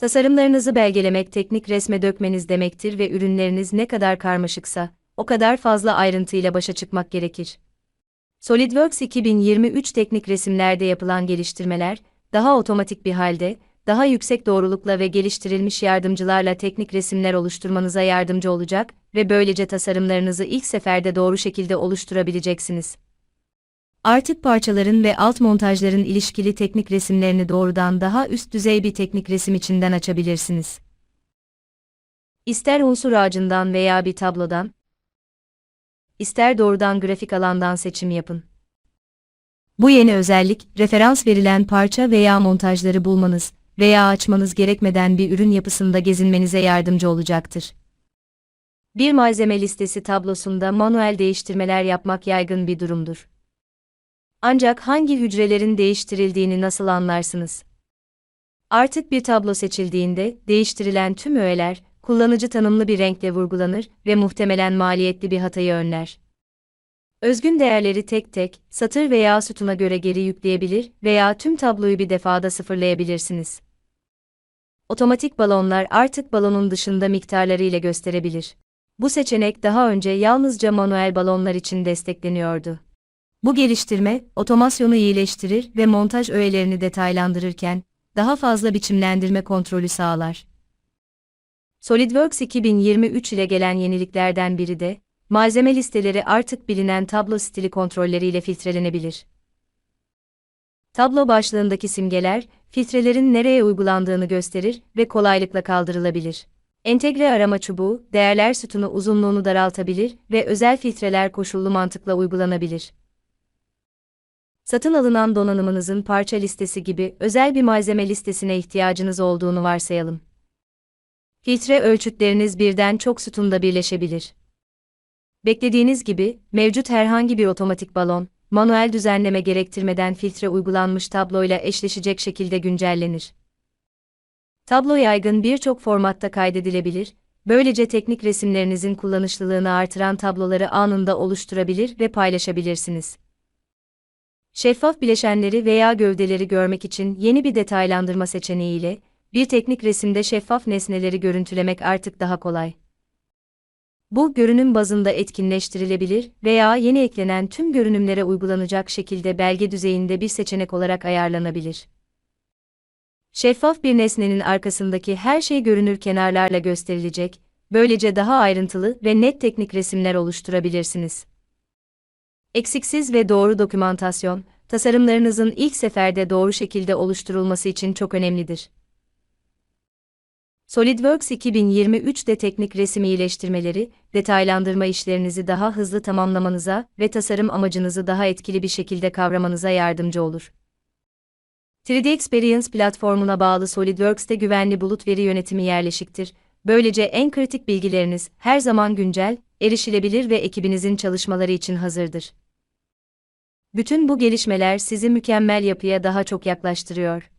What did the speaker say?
Tasarımlarınızı belgelemek teknik resme dökmeniz demektir ve ürünleriniz ne kadar karmaşıksa, o kadar fazla ayrıntıyla başa çıkmak gerekir. SolidWorks 2023 teknik resimlerde yapılan geliştirmeler, daha otomatik bir halde, daha yüksek doğrulukla ve geliştirilmiş yardımcılarla teknik resimler oluşturmanıza yardımcı olacak ve böylece tasarımlarınızı ilk seferde doğru şekilde oluşturabileceksiniz. Artık parçaların ve alt montajların ilişkili teknik resimlerini doğrudan daha üst düzey bir teknik resim içinden açabilirsiniz. İster unsur ağacından veya bir tablodan, ister doğrudan grafik alandan seçim yapın. Bu yeni özellik, referans verilen parça veya montajları bulmanız veya açmanız gerekmeden bir ürün yapısında gezinmenize yardımcı olacaktır. Bir malzeme listesi tablosunda manuel değiştirmeler yapmak yaygın bir durumdur. Ancak hangi hücrelerin değiştirildiğini nasıl anlarsınız? Artık bir tablo seçildiğinde değiştirilen tüm öğeler kullanıcı tanımlı bir renkle vurgulanır ve muhtemelen maliyetli bir hatayı önler. Özgün değerleri tek tek, satır veya sütuna göre geri yükleyebilir veya tüm tabloyu bir defada sıfırlayabilirsiniz. Otomatik balonlar artık balonun dışında miktarları ile gösterebilir. Bu seçenek daha önce yalnızca manuel balonlar için destekleniyordu. Bu geliştirme, otomasyonu iyileştirir ve montaj öğelerini detaylandırırken, daha fazla biçimlendirme kontrolü sağlar. SolidWorks 2023 ile gelen yeniliklerden biri de, malzeme listeleri artık bilinen tablo stili kontrolleriyle filtrelenebilir. Tablo başlığındaki simgeler, filtrelerin nereye uygulandığını gösterir ve kolaylıkla kaldırılabilir. Entegre arama çubuğu, değerler sütunu uzunluğunu daraltabilir ve özel filtreler koşullu mantıkla uygulanabilir. Satın alınan donanımınızın parça listesi gibi özel bir malzeme listesine ihtiyacınız olduğunu varsayalım. Filtre ölçütleriniz birden çok sütunda birleşebilir. Beklediğiniz gibi, mevcut herhangi bir otomatik balon, manuel düzenleme gerektirmeden filtre uygulanmış tabloyla eşleşecek şekilde güncellenir. Tablo yaygın birçok formatta kaydedilebilir, böylece teknik resimlerinizin kullanışlılığını artıran tabloları anında oluşturabilir ve paylaşabilirsiniz. Şeffaf bileşenleri veya gövdeleri görmek için yeni bir detaylandırma seçeneğiyle, bir teknik resimde şeffaf nesneleri görüntülemek artık daha kolay. Bu, görünüm bazında etkinleştirilebilir veya yeni eklenen tüm görünümlere uygulanacak şekilde belge düzeyinde bir seçenek olarak ayarlanabilir. Şeffaf bir nesnenin arkasındaki her şey görünür kenarlarla gösterilecek, böylece daha ayrıntılı ve net teknik resimler oluşturabilirsiniz. Eksiksiz ve doğru dokümantasyon, tasarımlarınızın ilk seferde doğru şekilde oluşturulması için çok önemlidir. SolidWorks 2023'de teknik resim iyileştirmeleri, detaylandırma işlerinizi daha hızlı tamamlamanıza ve tasarım amacınızı daha etkili bir şekilde kavramanıza yardımcı olur. 3D Experience platformuna bağlı SolidWorks'te güvenli bulut veri yönetimi yerleşiktir. Böylece en kritik bilgileriniz her zaman güncel, erişilebilir ve ekibinizin çalışmaları için hazırdır. Bütün bu gelişmeler sizi mükemmel yapıya daha çok yaklaştırıyor.